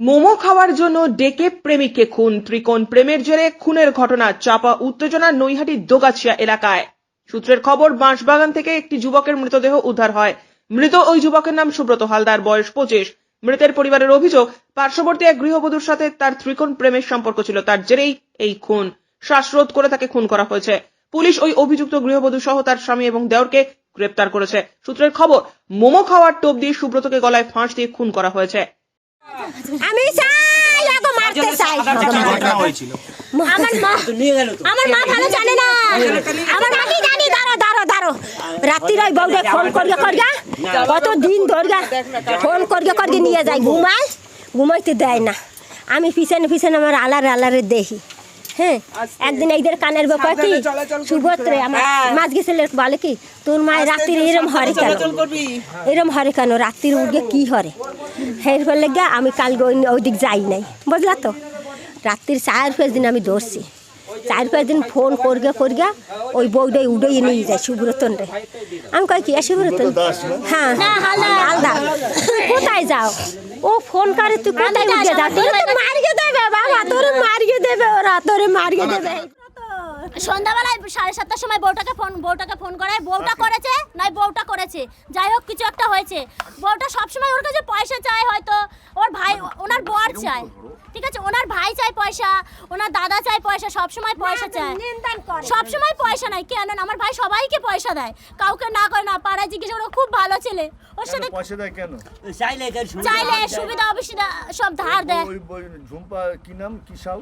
মোমো খাওয়ার জন্য ডেকে প্রেমিককে খুন। ত্রিকোণ প্রেমের জেরে খুনের ঘটনা চাপা উত্তেজনা নৈহাটি দোগাছিয়া এলাকায়। সূত্রের খবর, বাঁশবাগান থেকে একটি যুবকের মৃতদেহ উদ্ধার হয়। মৃত ওই যুবকের নাম সুব্রত হালদার, বয়স পঁচিশ। মৃতের পরিবারের অভিযোগ, পার্শ্ববর্তী এক গৃহবধূর সাথে তার ত্রিকোণ প্রেমের সম্পর্ক ছিল, তার জেরেই এই খুন। শ্বাসরোধ করে তাকে খুন করা হয়েছে। পুলিশ ওই অভিযুক্ত গৃহবধূ সহ তার স্বামী এবং দেওরকে গ্রেপ্তার করেছে। সূত্রের খবর, মোমো খাওয়ার টোপ দিয়ে সুব্রতকে গলায় ফাঁস দিয়ে খুন করা হয়েছে। আমি চাই ওকে মারতে চাই। আমার মা আমার মা ভালো জানে না। আমার মা কি জানি? দাঁড়ো দাঁড়ো দাঁড়ো। রাত্রির ওই বউকে ফোন করিয়ে করিয়া কত দিন ধরিয়া ফোন করিয়ে করিয়ে নিয়ে যায়। ঘুমায়? ঘুমাইতে দেয় না। আমি পিছনে পিছনে আমার আলারে আলারে দেখি। হ্যাঁ? একদিন এইদের কানের ব্যাপার কি? সুভদ্রে আমার মাছ গেছিল বলে কি তোর মায়ের রাত্রির এরম হরে কেন? এরম হরে কেন? রাত্রির উঠে কি হরে? হের ফলে গিয়া আমি কাল ওইদিক যাই নাই। বুঝলা তো? রাত্রির চার পাঁচ দিন আমি ধরছি চার পাঁচ দিন ফোন করগে করগে ওই বউটাই উড়েই নিয়ে যায় সুব্রতন রে। আমি কই কি সুব্রতন? হ্যাঁ। আলাদা। কোথায় যাও? ও ফোন করে তুই কোথায় উঠে যাও? তোর তো মারিয়ে দেবে বাবা তোর মারিয়ে দেবে ওরা তোর মারিয়ে দেবে। সন্ধ্যাবেলায় সাড়ে সাতটার সময় বউটাকে ফোন বউটাকে ফোন করায়। বউটা করেছে নয় বউটা করেছে। যাই হোক কিছু একটা হয়েছে। বউটা সবসময় ওর কাছে পয়সা চায় হয়তো। ওর ভাই চায় ঠিক আছে ওনার ভাই চায় পয়সা ওনার দাদা চায় পয়সা সবসময় পয়সা চায়। সবসময় পয়সা নাই কেন? না আমার ভাই সবাইকে পয়সা দেয়। কাউকে না করে না পাড়ায় জিজ্ঞেস করে ও খুব ভালো ছেলে। ওর সাথে পয়সা দেয় কেন? চাইলে চাইলে সুবিধা অসুবিধা সব ধার দেয়। ঝুম্পা কি নাম? কি সাউ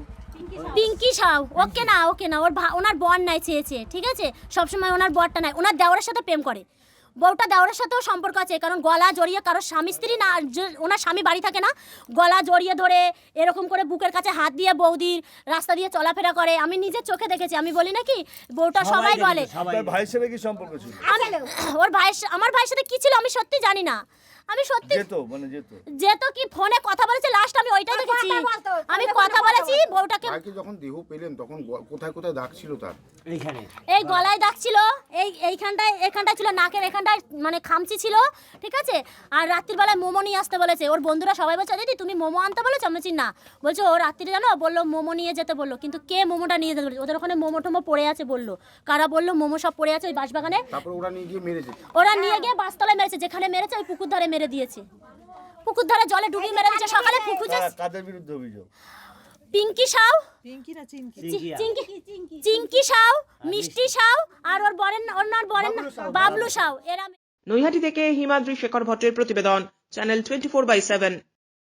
পিঙ্কি সাউ ওকে না ওকে না ওর ওনার বর নাই চেয়েছে ঠিক আছে? সবসময় ওনার বরটা নাই ওনার দেওরের সাথে প্রেম করে। বউটা দেওরের সাথেও সম্পর্ক আছে কারণ গলা জড়িয়ে কারও স্বামী স্ত্রী না ওনার স্বামী বাড়ি থাকে না গলা জড়িয়ে ধরে এরকম করে বুকের কাছে হাত দিয়ে বৌদির রাস্তা দিয়ে চলাফেরা করে। আমি নিজের চোখে দেখেছি আমি বলি নাকি? বউটা সবাই বলে। ভাইয়ের সাথে কি সম্পর্ক ছিল? ওর ভাইয়ের সা- আমার ভাইয়ের সাথে কি ছিল আমি সত্যি জানি না। আমি সত্যি যেত মানে যেত। যেত কি ফোনে কথা বলেছে লাস্ট আমি কথা বলেছি বউটাকে ভাইকে যখন দেহ পেলেন তখন কোথায় কোথায় দাগ ছিল তার? এইখানে। এই গলায় দাগ ছিল এই এইখানটায় এখানটায় ছিল নাকের এখানটায় মানে খামচি ছিল ঠিক আছে? আর রাত্রির বেলায় মোমো নিয়ে আসতে বলেছে। ওর বন্ধুরা সবাই বলছে দিদি তুমি মোমো আনতে বলেছ? আমি বলছি না। বলছে ও রাত্রি জানো? বলল মোমো নিয়ে যেতে বলল। কিন্তু কে মোমোটা নিয়ে যেতে বলেছে? ওদের ওখানে মোমো টোমো পড়ে আছে বলল। কারা বলল মোমো সব পড়ে আছে ওই বাঁশবাগানে? তারপর ওরা নিয়ে গিয়ে মেরেছে। ওরা নিয়ে গিয়ে বাসতলায় মেরেছে। যেখানে মেরেছে ওই পুকুর ধারে মেরে দিয়েছে। পুকুর ধারে জলে ডুবিয়ে মেরে দিয়েছে। সকালে পুকুর যাস কাদের বিরুদ্ধে অভিযোগ? পিঙ্কি সাউ না চিঙ্কি। চিঙ্কি সাউ মিষ্টি। সাউ আর ওর বরেন ওনার বরেন বাবলু সাউ এরা নৈহাটি থেকে হিমাদ্রি শেখর ভট্টের প্রতিবেদন channel twenty four by seven.